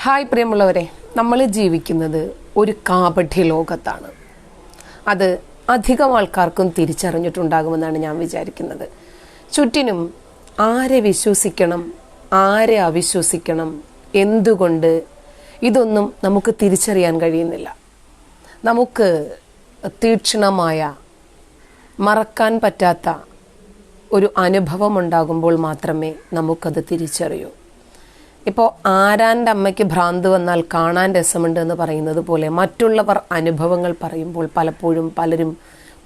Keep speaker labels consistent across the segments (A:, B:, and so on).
A: Hi പ്രിയമുള്ളവരെ നമ്മൾ ജീവിക്കുന്നത് ഒരു കാപഠ്യ ലോകത്താണ്. അത് അധികം ആൾക്കാർക്കും തിരിച്ചറിഞ്ഞിട്ടുണ്ടാകുമെന്നാണ് ഞാൻ വിചാരിക്കുന്നത്. ചുറ്റിനും ആരെ വിശ്വസിക്കണം ആരെ അവിശ്വസിക്കണം എന്തുകൊണ്ട് ഇതൊന്നും നമുക്ക് തിരിച്ചറിയാൻ കഴിയുന്നില്ല. നമുക്ക് തീക്ഷണമായ മറക്കാൻ പറ്റാത്ത ഒരു അനുഭവം ഉണ്ടാകുമ്പോൾ മാത്രമേ നമുക്കത് തിരിച്ചറിയൂ. ഇപ്പോൾ ആരാന്റെ അമ്മയ്ക്ക് ഭ്രാന്ത് വന്നാൽ കാണാൻ രസമുണ്ട് എന്ന് പറയുന്നത് പോലെ മറ്റുള്ളവർ അനുഭവങ്ങൾ പറയുമ്പോൾ പലപ്പോഴും പലരും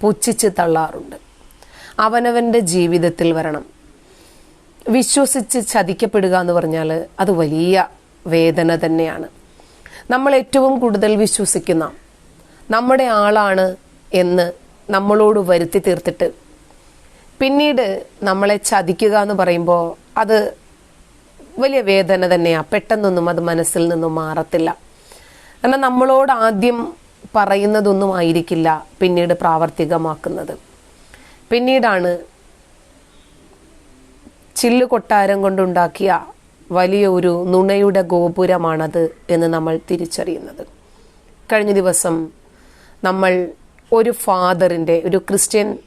A: പുച്ഛിച്ച് തള്ളാറുണ്ട്. അവനവന്റെ ജീവിതത്തിൽ വരണം. വിശ്വസിച്ച് ചതിക്കപ്പെടുക എന്ന് പറഞ്ഞാൽ അത് വലിയ വേദന തന്നെയാണ്. നമ്മൾ ഏറ്റവും കൂടുതൽ വിശ്വസിക്കുന്ന നമ്മുടെ ആളാണ് എന്ന് നമ്മളോട് വരുത്തി തീർത്തിട്ട്. പിന്നീട് നമ്മളെ ചതിക്കുക എന്ന് പറയുമ്പോൾ അത് വലിയ വേദന തന്നെയാണ് പെട്ടെന്നൊന്നും അത് മനസ്സിൽ നിന്നും മാറത്തില്ല. കാരണം നമ്മളോട് ആദ്യം പറയുന്നതൊന്നും ആയിരിക്കില്ല പിന്നീട് പ്രാവർത്തികമാക്കുന്നത്. പിന്നീടാണ് ചില്ലു കൊട്ടാരം കൊണ്ടുണ്ടാക്കിയ വലിയ ഒരു നുണയുടെ ഗോപുരമാണത് എന്ന് നമ്മൾ തിരിച്ചറിയുന്നത്. കഴിഞ്ഞ ദിവസം നമ്മൾ ഒരു ഫാദറിന്റെ ഒരു ക്രിസ്ത്യൻ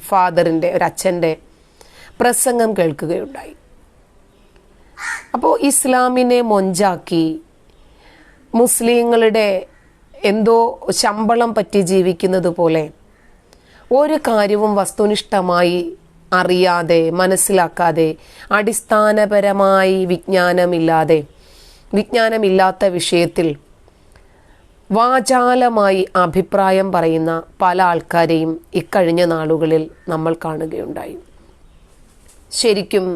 A: ഫാദറിന്റെ ഒരു അച്ഛന്റെ പ്രസംഗം കേൾക്കുകയുണ്ടായി. അപ്പോൾ ഇസ്ലാമിനെ മൊഞ്ചാക്കി മുസ്ലിങ്ങളുടെ എന്തോ ശമ്പളം പറ്റി ജീവിക്കുന്നത് പോലെ ഒരു കാര്യവും വസ്തുനിഷ്ഠമായി അറിയാതെ മനസ്സിലാക്കാതെ അടിസ്ഥാനപരമായി വിജ്ഞാനമില്ലാതെ വിജ്ഞാനമില്ലാത്ത വിഷയത്തിൽ വാചാലമായി അഭിപ്രായം പറയുന്ന പല ആൾക്കാരെയും ഇക്കഴിഞ്ഞ നാളുകളിൽ നമ്മൾ കാണുകയുണ്ടായി. ശരിക്കും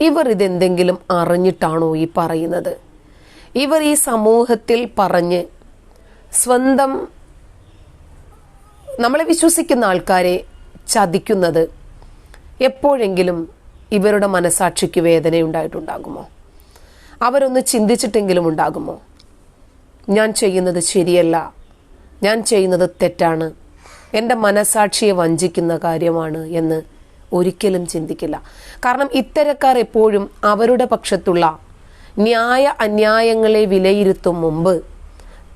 A: ഇവർ ഇതെന്തെങ്കിലും അറിഞ്ഞിട്ടാണോ ഈ പറയുന്നത്? ഇവർ ഈ സമൂഹത്തിൽ പറഞ്ഞ് സ്വന്തം നമ്മളെ വിശ്വസിക്കുന്ന ആൾക്കാരെ ചതിക്കുന്നത് എപ്പോഴെങ്കിലും ഇവരുടെ മനസാക്ഷിക്ക് വേദനയുണ്ടായിട്ടുണ്ടാകുമോ അവരൊന്ന് ചിന്തിച്ചിട്ടെങ്കിലും ഉണ്ടാകുമോ? ഞാൻ ചെയ്യുന്നത് ശരിയല്ല. ഞാൻ ചെയ്യുന്നത് തെറ്റാണ്. എന്റെ മനസാക്ഷിയെ വഞ്ചിക്കുന്ന കാര്യമാണ് എന്ന് ഒരിക്കലും ചിന്തിക്കില്ല. കാരണം ഇത്തരക്കാർ എപ്പോഴും അവരുടെ പക്ഷത്തുള്ള ന്യായ അന്യായങ്ങളെ വിലയിരുത്തും മുമ്പ്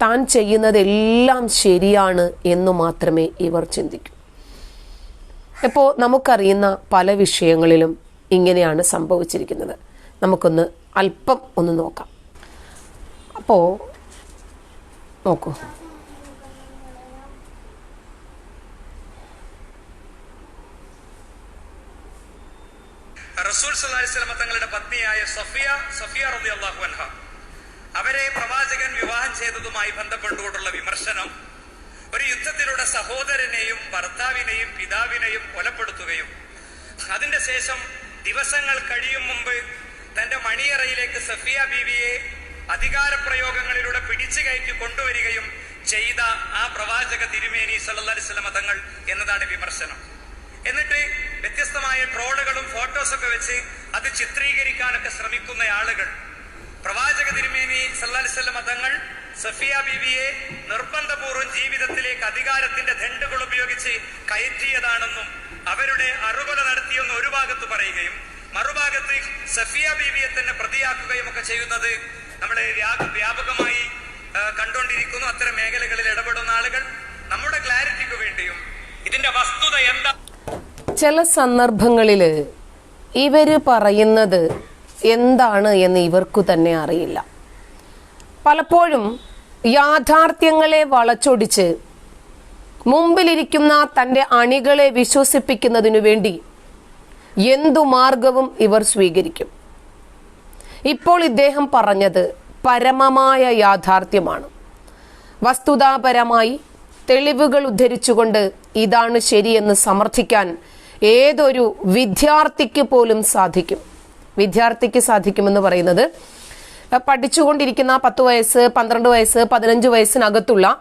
A: താൻ ചെയ്യുന്നതെല്ലാം ശരിയാണ് എന്ന് മാത്രമേ ഇവർ ചിന്തിക്കൂ. ഇപ്പോൾ നമുക്കറിയുന്ന പല വിഷയങ്ങളിലും ഇങ്ങനെയാണ് സംഭവിച്ചിരിക്കുന്നത്. നമുക്കൊന്ന് അല്പം ഒന്ന് നോക്കാം. അപ്പോൾ നോക്കൂ.
B: റസൂൽ സുല്ലാസ്ലമ തങ്ങളുടെ പത്നിയായ സഫിയ സഫിയ റബി അള്ളാഹു അൻഹ. അവരെ പ്രവാചകൻ വിവാഹം ചെയ്തതുമായി ബന്ധപ്പെട്ടുകൊണ്ടുള്ള വിമർശനം ഒരു യുദ്ധത്തിലൂടെ സഹോദരനെയും ഭർത്താവിനെയും പിതാവിനെയും കൊലപ്പെടുത്തുകയും അതിന്റെ ശേഷം ദിവസങ്ങൾ കഴിയും മുമ്പ് തന്റെ മണിയറയിലേക്ക് സഫിയ ബീവിയെ അധികാരപ്രയോഗങ്ങളിലൂടെ പിടിച്ചു കയറ്റി കൊണ്ടുവരികയും ചെയ്ത ആ പ്രവാചക തിരുമേനി വസല്ലം തങ്ങൾ എന്നതാണ് വിമർശനം. എന്നിട്ട് വ്യത്യസ്തമായ ട്രോളുകളും ഫോട്ടോസൊക്കെ വെച്ച് അത് ചിത്രീകരിക്കാനൊക്കെ ശ്രമിക്കുന്ന ആളുകൾ. പ്രവാചക തിരുമേനി സല്ലാസ്വല്ല മതങ്ങൾ സഫിയ ബീവിയെ നിർബന്ധപൂർവം ജീവിതത്തിലേക്ക് അധികാരത്തിന്റെ ദണ്ഡുകൾ ഉപയോഗിച്ച് കയറ്റിയതാണെന്നും അവരുടെ അറുകൊല നടത്തിയെന്ന് ഒരു ഭാഗത്ത് പറയുകയും മറുഭാഗത്ത് സഫിയ ബീവിയെ തന്നെ പ്രതിയാക്കുകയും ഒക്കെ ചെയ്യുന്നത് നമ്മളെ വ്യാപകമായി കണ്ടുകൊണ്ടിരിക്കുന്നു. അത്തരം മേഖലകളിൽ ഇടപെടുന്ന ആളുകൾ നമ്മുടെ ക്ലാരിറ്റിക്ക് വേണ്ടിയും ഇതിന്റെ വസ്തുത എന്താ
A: ചില സന്ദർഭങ്ങളിൽ ഇവർ പറയുന്നത് എന്താണ് എന്ന് ഇവർക്കു തന്നെ അറിയില്ല. പലപ്പോഴും യാഥാർത്ഥ്യങ്ങളെ വളച്ചൊടിച്ച് മുമ്പിലിരിക്കുന്ന തന്റെ അണികളെ വിശ്വസിപ്പിക്കുന്നതിനു വേണ്ടി എന്തു മാർഗവും ഇവർ സ്വീകരിക്കും. ഇപ്പോൾ ഇദ്ദേഹം പറഞ്ഞത് പരമമായ യാഥാർത്ഥ്യമാണ്. വസ്തുതാപരമായി തെളിവുകൾ ഉദ്ധരിച്ചുകൊണ്ട് ഇതാണ് ശരിയെന്ന് സമർത്ഥിക്കാൻ ഏതൊരു വിദ്യാർത്ഥിക്ക് പോലും സാധിക്കും. വിദ്യാർത്ഥിക്ക് സാധിക്കുമെന്ന് പറയുന്നത് പഠിച്ചുകൊണ്ടിരിക്കുന്ന പത്ത് വയസ്സ് പന്ത്രണ്ട് വയസ്സ് പതിനഞ്ച് വയസ്സിനകത്തുള്ള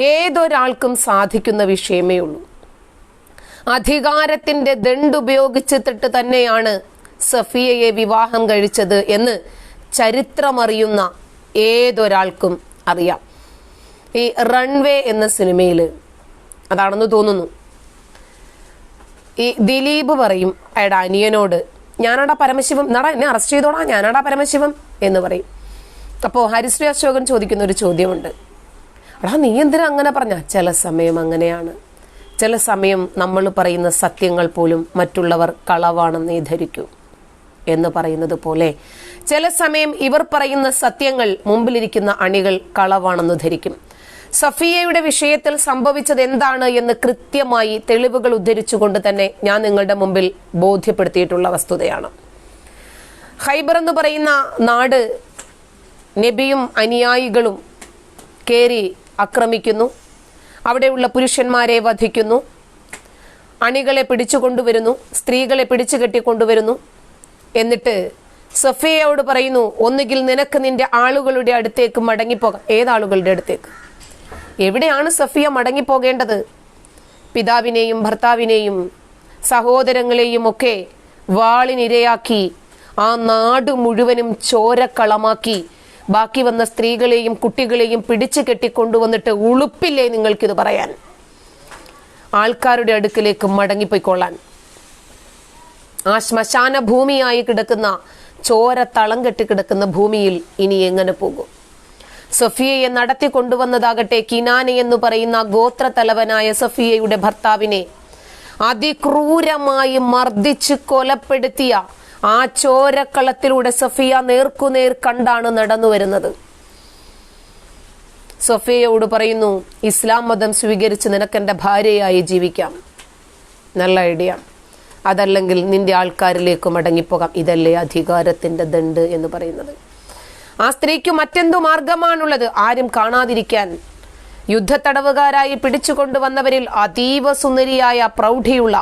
A: ഏതൊരാൾക്കും സാധിക്കുന്ന വിഷയമേ ഉള്ളൂ. അധികാരത്തിന്റെ ദണ്ടുപയോഗിച്ചിട്ട് തന്നെയാണ് സഫിയയെ വിവാഹം കഴിച്ചത് എന്ന് ചരിത്രമറിയുന്ന ഏതൊരാൾക്കും അറിയാം. ഈ റൺവേ എന്ന സിനിമയിൽ അതാണെന്ന് തോന്നുന്നു. ഈ ദിലീപ് പറയും അയാടെ അനിയനോട് ഞാനാടാ പരമശിവം നട എന്നെ അറസ്റ്റ് ചെയ്തോടാ ഞാനാടാ പരമശിവം എന്ന് പറയും. അപ്പോൾ ഹരിശ്രീ അശോകൻ ചോദിക്കുന്ന ഒരു ചോദ്യമുണ്ട്. എടാ നീ എന്തിനാ അങ്ങനെ പറഞ്ഞ? ചില സമയം അങ്ങനെയാണ്. ചില സമയം നമ്മൾ പറയുന്ന സത്യങ്ങൾ പോലും മറ്റുള്ളവർ കളവാണെന്ന് ധരിക്കൂ എന്ന് പറയുന്നത് പോലെ ചില സമയം ഇവർ പറയുന്ന സത്യങ്ങൾ മുമ്പിലിരിക്കുന്ന അണികൾ കളവാണെന്ന് ധരിക്കും. സഫിയയുടെ വിഷയത്തിൽ സംഭവിച്ചത് എന്താണ് എന്ന് കൃത്യമായി തെളിവുകൾ ഉദ്ധരിച്ചുകൊണ്ട് തന്നെ ഞാൻ നിങ്ങളുടെ മുമ്പിൽ ബോധ്യപ്പെടുത്തിയിട്ടുള്ള വസ്തുതയാണ്. ഹൈബർ എന്ന് പറയുന്ന നാട് നബിയും അനുയായികളും കയറി ആക്രമിക്കുന്നു. അവിടെയുള്ള പുരുഷന്മാരെ വധിക്കുന്നു. അണികളെ പിടിച്ചുകൊണ്ടുവരുന്നു. സ്ത്രീകളെ പിടിച്ചു കെട്ടിക്കൊണ്ടുവരുന്നു. എന്നിട്ട് സഫിയയോട് പറയുന്നു ഒന്നുകിൽ നിനക്ക് നിന്റെ ആളുകളുടെ അടുത്തേക്ക് മടങ്ങിപ്പോകാം. ഏതാളുകളുടെ അടുത്തേക്ക്? എവിടെയാണ് സഫിയ മടങ്ങിപ്പോകേണ്ടത്? പിതാവിനെയും ഭർത്താവിനെയും സഹോദരങ്ങളെയും ഒക്കെ വാളിനിരയാക്കി ആ നാട് മുഴുവനും ചോരക്കളമാക്കി ബാക്കി വന്ന സ്ത്രീകളെയും കുട്ടികളെയും പിടിച്ചു കെട്ടിക്കൊണ്ടുവന്നിട്ട് ഉളുപ്പില്ലേ നിങ്ങൾക്കിത് പറയാൻ? ആൾക്കാരുടെ അടുക്കിലേക്ക് മടങ്ങിപ്പോയിക്കൊള്ളാൻ. ആ ശ്മശാന ഭൂമിയായി കിടക്കുന്ന ചോര തളം കെട്ടി കിടക്കുന്ന ഭൂമിയിൽ ഇനി എങ്ങനെ പോകും? സഫിയയെ നടത്തി കൊണ്ടുവന്നതാകട്ടെ എന്ന് പറയുന്ന ഗോത്രത്തലവനായ സഫിയയുടെ ഭർത്താവിനെ. അതിക്രൂരമായി മർദ്ദിച്ച് കൊലപ്പെടുത്തിയ ആ ചോരക്കളത്തിലൂടെ സഫിയ നേർക്കുനേർ കണ്ടാണ് നടന്നു വരുന്നത്. സഫിയയോട് പറയുന്നു ഇസ്ലാം മതം സ്വീകരിച്ച് നിനക്കെന്റെ ഭാര്യയായി ജീവിക്കാം. നല്ല ഐഡിയ. അതല്ലെങ്കിൽ നിന്റെ ആൾക്കാരിലേക്ക് മടങ്ങിപ്പോകാം. ഇതല്ലേ അധികാരത്തിന്റെ ദണ്ട് എന്ന് പറയുന്നത്. ആ സ്ത്രീക്ക് മറ്റെന്തു മാർഗമാണുള്ളത്? ആരും കാണാതിരിക്കാൻ. യുദ്ധത്തടവുകാരായി പിടിച്ചുകൊണ്ടുവന്നവരിൽ അതീവ സുന്ദരിയായ പ്രൗഢിയുള്ള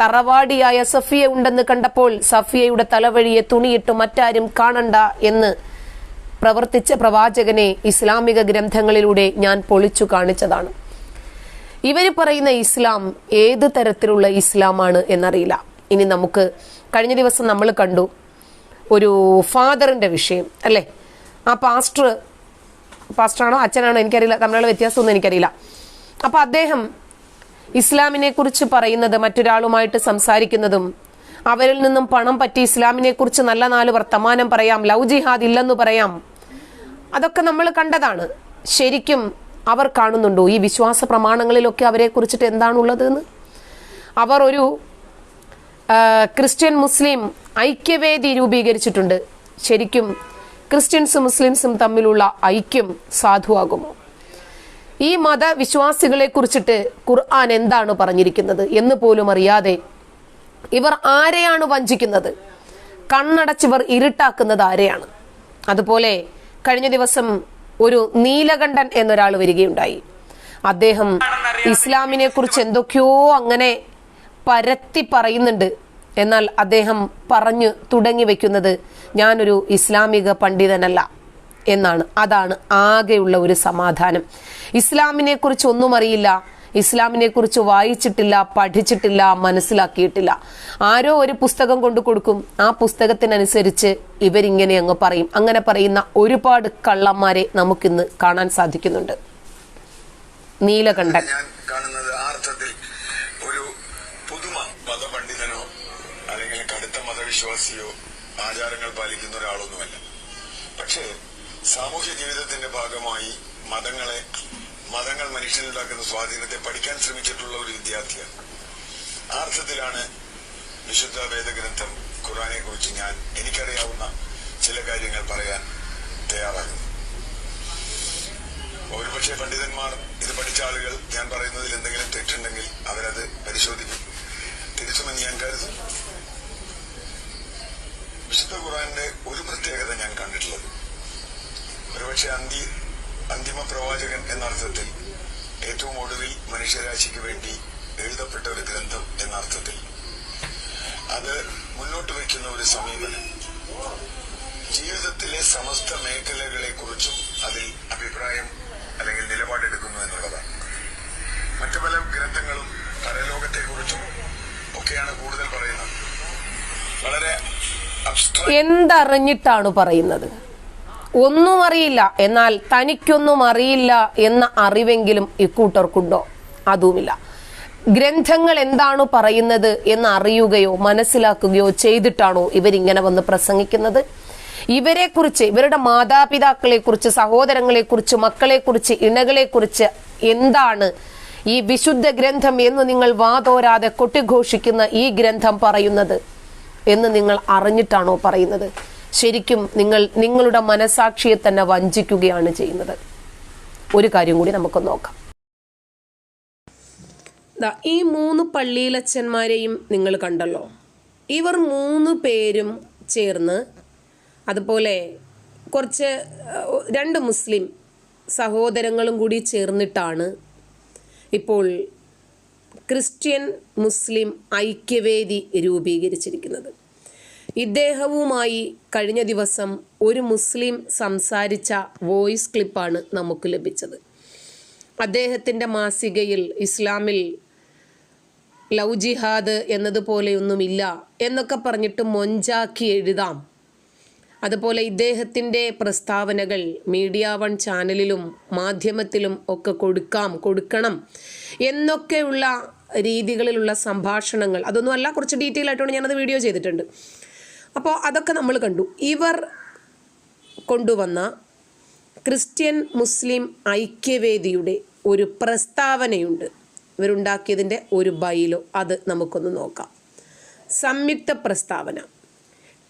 A: തറവാടിയായ സഫിയ ഉണ്ടെന്ന് കണ്ടപ്പോൾ സഫിയയുടെ തലവഴിയെ തുണിയിട്ട് മറ്റാരും കാണണ്ട എന്ന് പ്രവർത്തിച്ച പ്രവാചകനെ ഇസ്ലാമിക ഗ്രന്ഥങ്ങളിലൂടെ ഞാൻ പൊളിച്ചു കാണിച്ചതാണ്. ഇവർ പറയുന്ന ഇസ്ലാം ഏത് തരത്തിലുള്ള ഇസ്ലാമാണ് എന്നറിയില്ല. ഇനി നമുക്ക് കഴിഞ്ഞ ദിവസം നമ്മൾ കണ്ടു ഒരു ഫാദറിന്റെ വിഷയം അല്ലേ? ആ പാസ്റ്റർ പാസ്റ്ററാണോ അച്ഛനാണോ എനിക്കറിയില്ല. തമ്മിലുള്ള വ്യത്യാസമൊന്നും എനിക്കറിയില്ല. അപ്പൊ അദ്ദേഹം ഇസ്ലാമിനെ കുറിച്ച് പറയുന്നത് മറ്റൊരാളുമായിട്ട് സംസാരിക്കുന്നതും അവരിൽ നിന്നും പണം പറ്റി ഇസ്ലാമിനെ കുറിച്ച് നല്ല നാല് വർത്തമാനം പറയാം ലവ് ജിഹാദ് ഇല്ലെന്ന് പറയാം അതൊക്കെ നമ്മൾ കണ്ടതാണ്. ശരിക്കും അവർ കാണുന്നുണ്ടോ ഈ വിശ്വാസ പ്രമാണങ്ങളിലൊക്കെ അവരെ കുറിച്ചിട്ട് എന്താണുള്ളത് എന്ന് അവർ ഒരു ക്രിസ്ത്യൻ മുസ്ലിം ഐക്യവേദി രൂപീകരിച്ചിട്ടുണ്ട്. ശരിക്കും ക്രിസ്ത്യൻസും മുസ്ലിംസും തമ്മിലുള്ള ഐക്യം സാധുവാകുമോ? ഈ മതവിശ്വാസികളെ കുറിച്ചിട്ട് ഖുർആൻ എന്താണ് പറഞ്ഞിരിക്കുന്നത് എന്ന് പോലും അറിയാതെ ഇവർ ആരെയാണ് വഞ്ചിക്കുന്നത്? കണ്ണടച്ചിവർ ഇരുട്ടാക്കുന്നത് ആരെയാണ്? അതുപോലെ കഴിഞ്ഞ ദിവസം ഒരു നീലകണ്ഠൻ എന്നൊരാൾ വരികയുണ്ടായി. അദ്ദേഹം ഇസ്ലാമിനെ കുറിച്ച് എന്തൊക്കെയോ അങ്ങനെ പരത്തി പറയുന്നുണ്ട് എന്നാൽ അദ്ദേഹം പറഞ്ഞു തുടങ്ങി വെക്കുന്നത് ഞാനൊരു ഇസ്ലാമിക പണ്ഡിതനല്ല എന്നാണ്. അതാണ് ആകെയുള്ള ഒരു സമാധാനം. ഇസ്ലാമിനെ കുറിച്ച് ഒന്നും അറിയില്ല ഇസ്ലാമിനെ കുറിച്ച് വായിച്ചിട്ടില്ല പഠിച്ചിട്ടില്ല മനസ്സിലാക്കിയിട്ടില്ല. ആരോ ഒരു പുസ്തകം കൊണ്ടു കൊടുക്കും. ആ പുസ്തകത്തിനനുസരിച്ച് ഇവരിങ്ങനെ അങ്ങ് പറയും. അങ്ങനെ പറയുന്ന ഒരുപാട് കള്ളന്മാരെ നമുക്കിന്ന് കാണാൻ സാധിക്കുന്നുണ്ട്. നീലകണ്ഠൻ.
C: മതവിശ്വാസിയോ ആചാരങ്ങൾ പാലിക്കുന്ന ഒരാളൊന്നുമല്ല. പക്ഷേ സാമൂഹ്യ ജീവിതത്തിന്റെ ഭാഗമായി മതങ്ങളെ മതങ്ങൾ മനുഷ്യനുണ്ടാക്കുന്ന സ്വാധീനത്തെ പഠിക്കാൻ ശ്രമിച്ചിട്ടുള്ള ഒരു വിദ്യാർത്ഥിയാണ്. ആ അർത്ഥത്തിലാണ് വിശുദ്ധ വേദഗ്രന്ഥം ഖുറാനെ കുറിച്ച് ഞാൻ എനിക്കറിയാവുന്ന ചില കാര്യങ്ങൾ പറയാൻ തയ്യാറാകുന്നു. ഒരുപക്ഷെ പണ്ഡിതന്മാർ ഇത് പഠിച്ച ആളുകൾ ഞാൻ പറയുന്നതിൽ എന്തെങ്കിലും തെറ്റുണ്ടെങ്കിൽ അവരത് പരിശോധിക്കും. തിരിച്ചുമെന്ന് ഞാൻ കരുതുന്നു വിശുദ്ധ ഖുറാന്റെ ഒരു പ്രത്യേകത ഞാൻ കണ്ടിട്ടുള്ളത്. ഒരുപക്ഷെ അന്തി അന്തിമ പ്രവാചകൻ എന്ന അർത്ഥത്തിൽ ഏറ്റവും ഒടുവിൽ മനുഷ്യരാശിക്ക് വേണ്ടി എഴുതപ്പെട്ട ഒരു ഗ്രന്ഥം എന്ന അർത്ഥത്തിൽ. അത് മുന്നോട്ട് വയ്ക്കുന്ന ഒരു സമീപനം. ജീവിതത്തിലെ സമസ്ത മേഖലകളെ കുറിച്ചും അതിൽ അഭിപ്രായം അല്ലെങ്കിൽ നിലപാടെടുക്കുന്നു എന്നുള്ളതാണ്. മറ്റു പല ഗ്രന്ഥങ്ങളും പരലോകത്തെക്കുറിച്ചും ഒക്കെയാണ് കൂടുതൽ പറയുന്നത്. വളരെ
A: എന്തറിഞ്ഞിട്ടാണ് പറയുന്നത്? ഒന്നും അറിയില്ല. എന്നാൽ തനിക്കൊന്നും അറിയില്ല എന്ന അറിവെങ്കിലും ഇക്കൂട്ടർക്കുണ്ടോ? അതുമില്ല. ഗ്രന്ഥങ്ങൾ എന്താണ് പറയുന്നത് എന്ന് അറിയുകയോ മനസ്സിലാക്കുകയോ ചെയ്തിട്ടാണോ ഇവരിങ്ങനെ വന്ന് പ്രസംഗിക്കുന്നത്? ഇവരെ കുറിച്ച് ഇവരുടെ മാതാപിതാക്കളെ കുറിച്ച് സഹോദരങ്ങളെ കുറിച്ച് മക്കളെ കുറിച്ച് ഇണകളെ കുറിച്ച് എന്താണ് ഈ വിശുദ്ധ ഗ്രന്ഥം എന്ന് നിങ്ങൾ വാതോരാതെ കൊട്ടിഘോഷിക്കുന്ന ഈ ഗ്രന്ഥം പറയുന്നത്? എന്ന് നിങ്ങൾ അറിഞ്ഞിട്ടാണോ പറയുന്നത്? ശരിക്കും നിങ്ങൾ നിങ്ങളുടെ മനസാക്ഷിയെ തന്നെ വഞ്ചിക്കുകയാണ് ചെയ്യുന്നത്. ഒരു കാര്യം കൂടി നമുക്ക് നോക്കാം. ഈ മൂന്ന് പള്ളിയിലച്ചന്മാരെയും നിങ്ങൾ കണ്ടല്ലോ. ഇവർ മൂന്ന് പേരും ചേർന്ന് അതുപോലെ കുറച്ച് രണ്ട് മുസ്ലിം സഹോദരങ്ങളും കൂടി ചേർന്നിട്ടാണ് ഇപ്പോൾ ക്രിസ്ത്യൻ മുസ്ലിം ഐക്യവേദി രൂപീകരിച്ചിരിക്കുന്നത്. ഇദ്ദേഹവുമായി കഴിഞ്ഞ ദിവസം ഒരു മുസ്ലിം സംസാരിച്ച വോയിസ് ക്ലിപ്പാണ് നമുക്ക് ലഭിച്ചത്. അദ്ദേഹത്തിന്റെ മാസികയിൽ ഇസ്ലാമിൽ ലവ് ജിഹാദ് എന്നതുപോലെയൊന്നുമില്ല എന്നൊക്കെ പറഞ്ഞിട്ട് മൊഞ്ചാക്കി എഴുതാം. അതുപോലെ ഇദ്ദേഹത്തിന്റെ പ്രസ്താവനകൾ മീഡിയ വൺ ചാനലിലും മാധ്യമത്തിലും ഒക്കെ കൊടുക്കാം കൊടുക്കണം എന്നൊക്കെയുള്ള രീതികളിലുള്ള സംഭാഷണങ്ങൾ. അതൊന്നും അല്ല കുറച്ച് ഡീറ്റെയിൽ ആയിട്ടാണ് ഞാനത് വീഡിയോ ചെയ്തിട്ടുണ്ട്. അപ്പോൾ അതൊക്കെ നമ്മൾ കണ്ടു. ഇവർ കൊണ്ടുവന്ന ക്രിസ്ത്യൻ മുസ്ലിം ഐക്യവേദിയുടെ ഒരു പ്രസ്താവനയുണ്ട്. ഇവരുണ്ടാക്കിയതിന്റെ ഒരു ബൈലോ അത് നമുക്കൊന്ന് നോക്കാം. സംയുക്ത പ്രസ്താവന.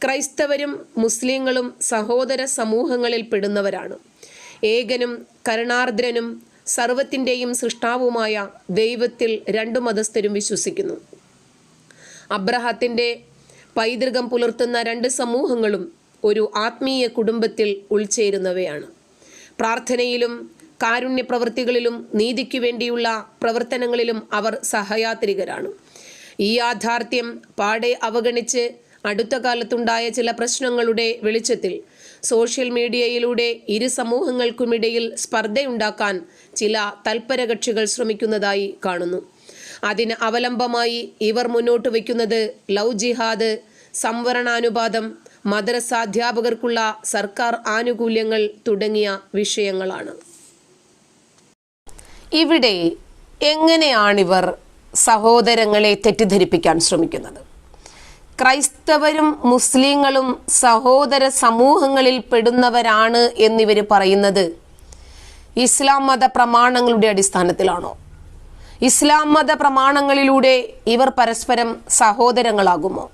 A: ക്രൈസ്തവരും മുസ്ലിങ്ങളും സഹോദര സമൂഹങ്ങളിൽ പെടുന്നവരാണ്. ഏകനും കരുണാർദ്രനും സർവത്തിന്റെയും സൃഷ്ടാവുമായ ദൈവത്തിൽ രണ്ടു മതസ്ഥരും വിശ്വസിക്കുന്നു. അബ്രഹത്തിന്റെ പൈതൃകം പുലർത്തുന്ന രണ്ട് സമൂഹങ്ങളും ഒരു ആത്മീയ കുടുംബത്തിൽ ഉൾച്ചേരുന്നവയാണ്. പ്രാർത്ഥനയിലും കാരുണ്യ പ്രവൃത്തികളിലും നീതിക്കു വേണ്ടിയുള്ള പ്രവർത്തനങ്ങളിലും അവർ സഹയാത്രികരാണ്. ഈ യാഥാർത്ഥ്യം പാടെ അവഗണിച്ച് അടുത്ത കാലത്തുണ്ടായ ചില പ്രശ്നങ്ങളുടെ വെളിച്ചത്തിൽ സോഷ്യൽ മീഡിയയിലൂടെ ഇരു സമൂഹങ്ങൾക്കുമിടയിൽ സ്പർദ്ധയുണ്ടാക്കാൻ ചില തൽപരകക്ഷികൾ ശ്രമിക്കുന്നതായി കാണുന്നു. അതിന് അവലംബമായി ഇവർ മുന്നോട്ട് വയ്ക്കുന്നത് ലവ് ജിഹാദ് സംവരണാനുപാതം മദ്രസാധ്യാപകർക്കുള്ള സർക്കാർ ആനുകൂല്യങ്ങൾ തുടങ്ങിയ വിഷയങ്ങളാണ്. ഇവിടെ എങ്ങനെയാണിവർ സഹോദരങ്ങളെ തെറ്റിദ്ധരിപ്പിക്കാൻ ശ്രമിക്കുന്നത്? ക്രൈസ്തവരും മുസ്ലിങ്ങളും സഹോദര സമൂഹങ്ങളിൽ പെടുന്നവരാണ് എന്നിവർ പറയുന്നത്. ഇസ്ലാം മത പ്രമാണങ്ങളുടെ അടിസ്ഥാനത്തിലാണോ? ഇസ്ലാം മത പ്രമാണങ്ങളിലൂടെ ഇവർ പരസ്പരം സഹോദരങ്ങളാകുമോ?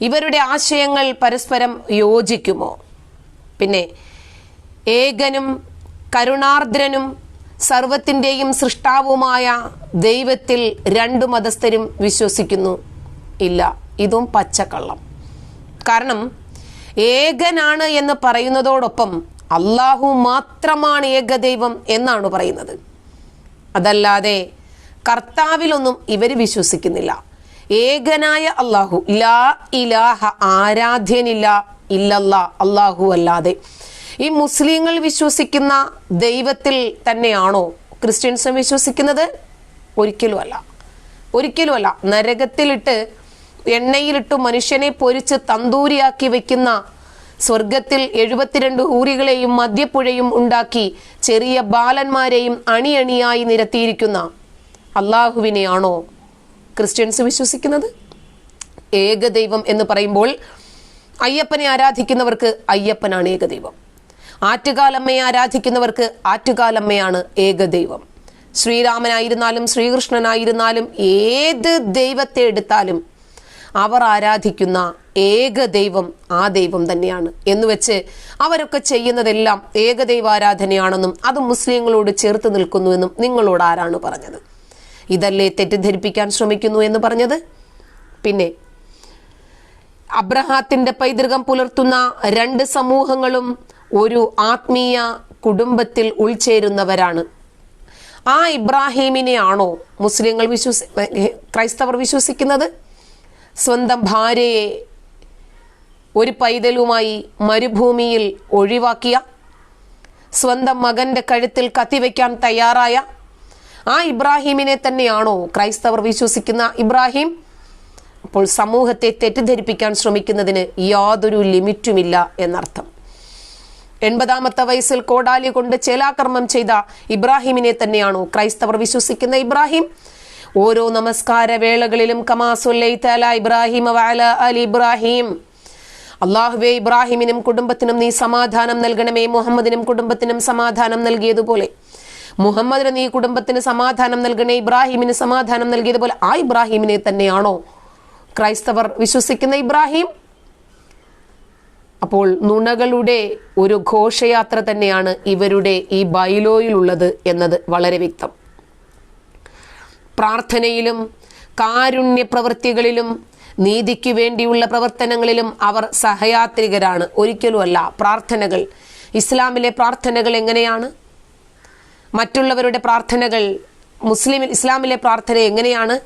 A: ഇവരുടെ ആശയങ്ങൾ പരസ്പരം യോജിക്കുമോ? പിന്നെ ഏകനും കരുണാർദ്രനും സർവത്തിന്റെയും സൃഷ്ടാവുമായ ദൈവത്തിൽ രണ്ടു മതസ്ഥരും വിശ്വസിക്കുന്നു ഇല്ല. ഇതും പച്ചക്കള്ളം. കാരണം ഏകനാണ് എന്ന് പറയുന്നതോടൊപ്പം അള്ളാഹു മാത്രമാണ് ഏകദൈവം എന്നാണ് പറയുന്നത്. അതല്ലാതെ കർത്താവിലൊന്നും ഇവർ വിശ്വസിക്കുന്നില്ല. ഏകനായ അള്ളാഹു ലാ ഇലാഹ ആരാധ്യനില്ല ഇല്ലല്ല അള്ളാഹു അല്ലാതെ. ഈ മുസ്ലിങ്ങൾ വിശ്വസിക്കുന്ന ദൈവത്തിൽ തന്നെയാണോ ക്രിസ്ത്യൻസും വിശ്വസിക്കുന്നത്? ഒരിക്കലുമല്ല. ഒരിക്കലുമല്ല. നരകത്തിലിട്ട് എണ്ണയിലിട്ട് മനുഷ്യനെ പൊരിച്ച് തന്തൂരിയാക്കി വെക്കുന്ന സ്വർഗത്തിൽ എഴുപത്തിരണ്ട് ഊരികളെയും മദ്യപ്പുഴയും ഉണ്ടാക്കി ചെറിയ ബാലന്മാരെയും അണിയണിയായി നിരത്തിയിരിക്കുന്ന അള്ളാഹുവിനെയാണോ ക്രിസ്ത്യൻസ് വിശ്വസിക്കുന്നത്? ഏകദൈവം എന്ന് പറയുമ്പോൾ അയ്യപ്പനെ ആരാധിക്കുന്നവർക്ക് അയ്യപ്പനാണ് ഏകദൈവം. ആറ്റുകാലമ്മയെ ആരാധിക്കുന്നവർക്ക് ആറ്റുകാലമ്മയാണ് ഏകദൈവം. ശ്രീരാമനായിരുന്നാലും ശ്രീകൃഷ്ണനായിരുന്നാലും ഏത് ദൈവത്തെ എടുത്താലും അവർ ആരാധിക്കുന്ന ഏക ദൈവം ആ ദൈവം തന്നെയാണ് എന്ന് വെച്ച് അവരൊക്കെ ചെയ്യുന്നതെല്ലാം ഏകദൈവാരാധനയാണെന്നും അത് മുസ്ലിങ്ങളോട് ചേർത്ത് നിൽക്കുന്നുവെന്നും നിങ്ങളോട് ആരാണ് പറഞ്ഞത്? ഇതല്ലേ തെറ്റിദ്ധരിപ്പിക്കാൻ ശ്രമിക്കുന്നു എന്ന് പറഞ്ഞത്? പിന്നെ അബ്രഹാത്തിന്റെ പൈതൃകം പുലർത്തുന്ന രണ്ട് സമൂഹങ്ങളും ഒരു ആത്മീയ കുടുംബത്തിൽ ഉൾച്ചേരുന്നവരാണ്. ആ ഇബ്രാഹീമിനെയാണോ മുസ്ലിങ്ങൾ വിശ്വസി ക്രൈസ്തവർ വിശ്വസിക്കുന്നത്? സ്വന്തം ഭാര്യയെ ഒരു പൈതലുമായി മരുഭൂമിയിൽ ഒഴിവാക്കിയ സ്വന്തം മകന്റെ കഴുത്തിൽ കത്തിവെക്കാൻ തയ്യാറായ ആ ഇബ്രാഹിമിനെ തന്നെയാണോ ക്രൈസ്തവർ വിശ്വസിക്കുന്ന ഇബ്രാഹിം? അപ്പോൾ സമൂഹത്തെ തെറ്റിദ്ധരിപ്പിക്കാൻ ശ്രമിക്കുന്നതിന് യാതൊരു ലിമിറ്റുമില്ല എന്നർത്ഥം. എൺപതാമത്തെ വയസ്സിൽ കോടാലി കൊണ്ട് ചേലാകർമ്മം ചെയ്ത ഇബ്രാഹിമിനെ തന്നെയാണോ ക്രൈസ്തവർ വിശ്വസിക്കുന്ന ഇബ്രാഹിം? ഓരോ നമസ്കാര വേളകളിലും കമാസുല്ലൈ തല ഇബ്രാഹിം വഅല അലി ഇബ്രാഹിം. അള്ളാഹുബെ ഇബ്രാഹിമിനും കുടുംബത്തിനും നീ സമാധാനം നൽകണമേ മുഹമ്മദിനും കുടുംബത്തിനും സമാധാനം നൽകിയതുപോലെ. മുഹമ്മദിന് നീ കുടുംബത്തിന് സമാധാനം നൽകണേ ഇബ്രാഹിമിന് സമാധാനം നൽകിയതുപോലെ. ആ ഇബ്രാഹിമിനെ തന്നെയാണോ ക്രൈസ്തവർ വിശ്വസിക്കുന്ന ഇബ്രാഹിം? അപ്പോൾ നുണകളുടെ ഒരു ഘോഷയാത്ര തന്നെയാണ് ഇവരുടെ ഈ ബൈലോയിലുള്ളത് എന്നത് വളരെ വ്യക്തം. പ്രാർത്ഥനയിലും കാരുണ്യ പ്രവൃത്തികളിലും നീതിക്ക് വേണ്ടിയുള്ള പ്രവർത്തനങ്ങളിലും അവർ സഹയാത്രികരാണ്. ഒരിക്കലുമല്ല പ്രാർത്ഥനകൾ. ഇസ്ലാമിലെ പ്രാർത്ഥനകൾ എങ്ങനെയാണ്? മറ്റുള്ളവരുടെ പ്രാർത്ഥനകൾ മുസ്ലിമിൽ ഇസ്ലാമിലെ പ്രാർത്ഥന എങ്ങനെയാണ്?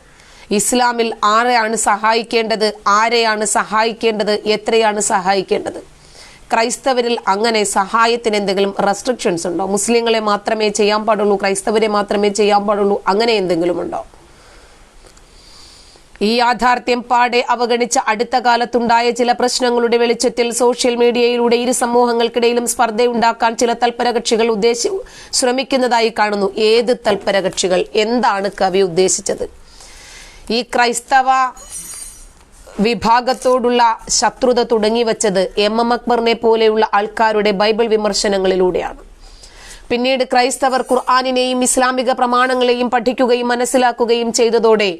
A: ഇസ്ലാമിൽ ആരെയാണ് സഹായിക്കേണ്ടത്? ആരെയാണ് സഹായിക്കേണ്ടത്? എത്രയാണ് സഹായിക്കേണ്ടത്? ക്രൈസ്തവരിൽ അങ്ങനെ സഹായത്തിന് എന്തെങ്കിലും റെസ്ട്രിക്ഷൻസ് ഉണ്ടോ? മുസ്ലിങ്ങളെ മാത്രമേ ചെയ്യാൻ പാടുള്ളൂ ക്രൈസ്തവരെ മാത്രമേ ചെയ്യാൻ പാടുള്ളൂ അങ്ങനെ എന്തെങ്കിലും ഉണ്ടോ? ഈ യാഥാർത്ഥ്യം പാടെ അവഗണിച്ച അടുത്ത കാലത്തുണ്ടായ ചില പ്രശ്നങ്ങളുടെ വെളിച്ചത്തിൽ സോഷ്യൽ മീഡിയയിലൂടെ ഇരു സമൂഹങ്ങൾക്കിടയിലും സ്പർദ്ധയുണ്ടാക്കാൻ ചില തൽപരകക്ഷികൾ ഉദ്ദേശി ശ്രമിക്കുന്നതായി കാണുന്നു. ഏത് തൽപരകക്ഷികൾ? എന്താണ് കവി ഉദ്ദേശിച്ചത്? ഈ ക്രൈസ്തവ വിഭാഗത്തോടുള്ള ശത്രുത തുടങ്ങി വച്ചത് എം എം അക്ബറിനെ പോലെയുള്ള ആൾക്കാരുടെ ബൈബിൾ വിമർശനങ്ങളിലൂടെയാണ്. പിന്നീട് ക്രൈസ്തവർ ഖുർആാനിനെയും ഇസ്ലാമിക പ്രമാണങ്ങളെയും പഠിക്കുകയും മനസ്സിലാക്കുകയും ചെയ്തതോടെ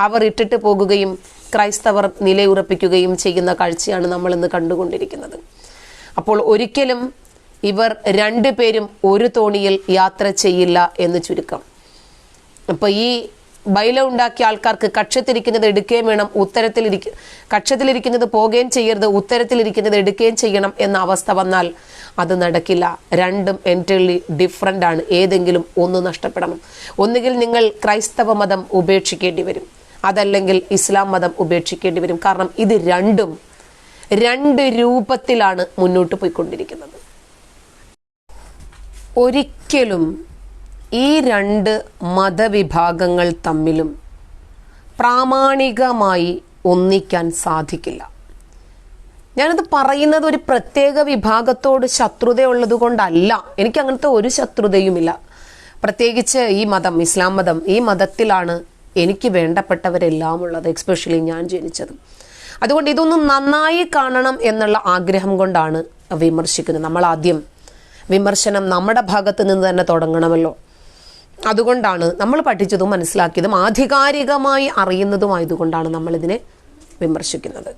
A: അവർ ഇട്ടിട്ട് പോകുകയും ക്രൈസ്തവർ നിലയുറപ്പിക്കുകയും ചെയ്യുന്ന കാഴ്ചയാണ് നമ്മൾ ഇന്ന് കണ്ടുകൊണ്ടിരിക്കുന്നത്. അപ്പോൾ ഒരിക്കലും ഇവർ രണ്ടു പേരും ഒരു തോണിയിൽ യാത്ര ചെയ്യില്ല എന്ന് ചുരുക്കം. അപ്പൊ ഈ ബൈല ഉണ്ടാക്കിയ ആൾക്കാർക്ക് കക്ഷത്തിരിക്കുന്നത് എടുക്കുകയും വേണം ഉത്തരത്തിലിരിക്ക കക്ഷത്തിലിരിക്കുന്നത് പോകുകയും ചെയ്യരുത് ഉത്തരത്തിലിരിക്കുന്നത് എടുക്കുകയും ചെയ്യണം എന്ന അവസ്ഥ വന്നാൽ അത് നടക്കില്ല. രണ്ടും എന്റർലി ഡിഫറന്റ് ആണ്. ഏതെങ്കിലും ഒന്ന് നഷ്ടപ്പെടണം. ഒന്നുകിൽ നിങ്ങൾ ക്രൈസ്തവ മതം ഉപേക്ഷിക്കേണ്ടി വരും. അതല്ലെങ്കിൽ ഇസ്ലാം മതം ഉപേക്ഷിക്കേണ്ടി വരും. കാരണം ഇത് രണ്ടും രണ്ട് രൂപത്തിലാണ് മുന്നോട്ട് പോയിക്കൊണ്ടിരിക്കുന്നത്. ഒരിക്കലും ഈ രണ്ട് മതവിഭാഗങ്ങൾ തമ്മിലും പ്രാമാണികമായി ഒന്നിക്കാൻ സാധിക്കില്ല. ഞാനത് പറയുന്നത് ഒരു പ്രത്യേക വിഭാഗത്തോട് ശത്രുതയുള്ളത് കൊണ്ടല്ല. എനിക്ക് അങ്ങനത്തെ ഒരു ശത്രുതയുമില്ല. പ്രത്യേകിച്ച് ഈ മതം ഇസ്ലാം മതം ഈ മതത്തിലാണ് എനിക്ക് വേണ്ടപ്പെട്ടവരെല്ലാം ഉള്ളത് എക്സ്പെഷ്യലി ഞാൻ ജനിച്ചത്. അതുകൊണ്ട് ഇതൊന്നും നന്നായി കാണണം എന്നുള്ള ആഗ്രഹം കൊണ്ടാണ് വിമർശിക്കുന്നത്. നമ്മൾ ആദ്യം വിമർശനം നമ്മുടെ ഭാഗത്ത് നിന്ന് തന്നെ തുടങ്ങണമല്ലോ. അതുകൊണ്ടാണ് നമ്മൾ പഠിച്ചതും മനസ്സിലാക്കിയതും ആധികാരികമായി അറിയുന്നതുമായതുകൊണ്ടാണ് നമ്മളിതിനെ വിമർശിക്കുന്നത്.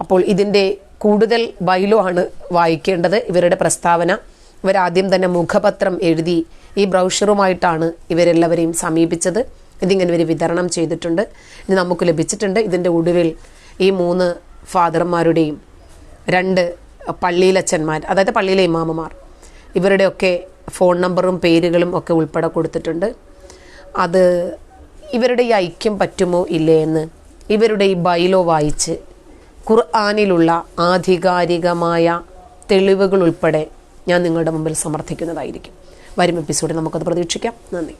A: അപ്പോൾ ഇതിന്റെ കൂടുതൽ ബൈലോ ആണ് വായിക്കേണ്ടത്. ഇവരുടെ പ്രസ്താവന. ഇവരാദ്യം തന്നെ മുഖപത്രം എഴുതി ഈ ബ്രൗഷറുമായിട്ടാണ് ഇവരെല്ലാവരെയും സമീപിച്ചത്. ഇതിങ്ങനെ ഇവർ വിതരണം ചെയ്തിട്ടുണ്ട്. ഇത് നമുക്ക് ലഭിച്ചിട്ടുണ്ട്. ഇതിന്റെ ഒടുവിൽ ഈ മൂന്ന് ഫാദർമാരുടെയും രണ്ട് പള്ളിയിലച്ഛന്മാർ അതായത് പള്ളിയിലെ ഇമാമമാർ ഇവരുടെയൊക്കെ ഫോൺ നമ്പറും പേരുകളും ഒക്കെ ഉൾപ്പെടെ കൊടുത്തിട്ടുണ്ട്. അത് ഇവരുടെ ഈ ഐക്യം പറ്റുമോ ഇല്ലേ എന്ന് ഇവരുടെ ഈ ബൈലോ വായിച്ച് ഖുർആാനിലുള്ള ആധികാരികമായ തെളിവുകൾ ഉൾപ്പെടെ ഞാൻ നിങ്ങളുടെ മുമ്പിൽ സമർത്ഥിക്കുന്നതായിരിക്കും. വരും എപ്പിസോഡിൽ നമുക്കത് പ്രതീക്ഷിക്കാം. നന്ദി.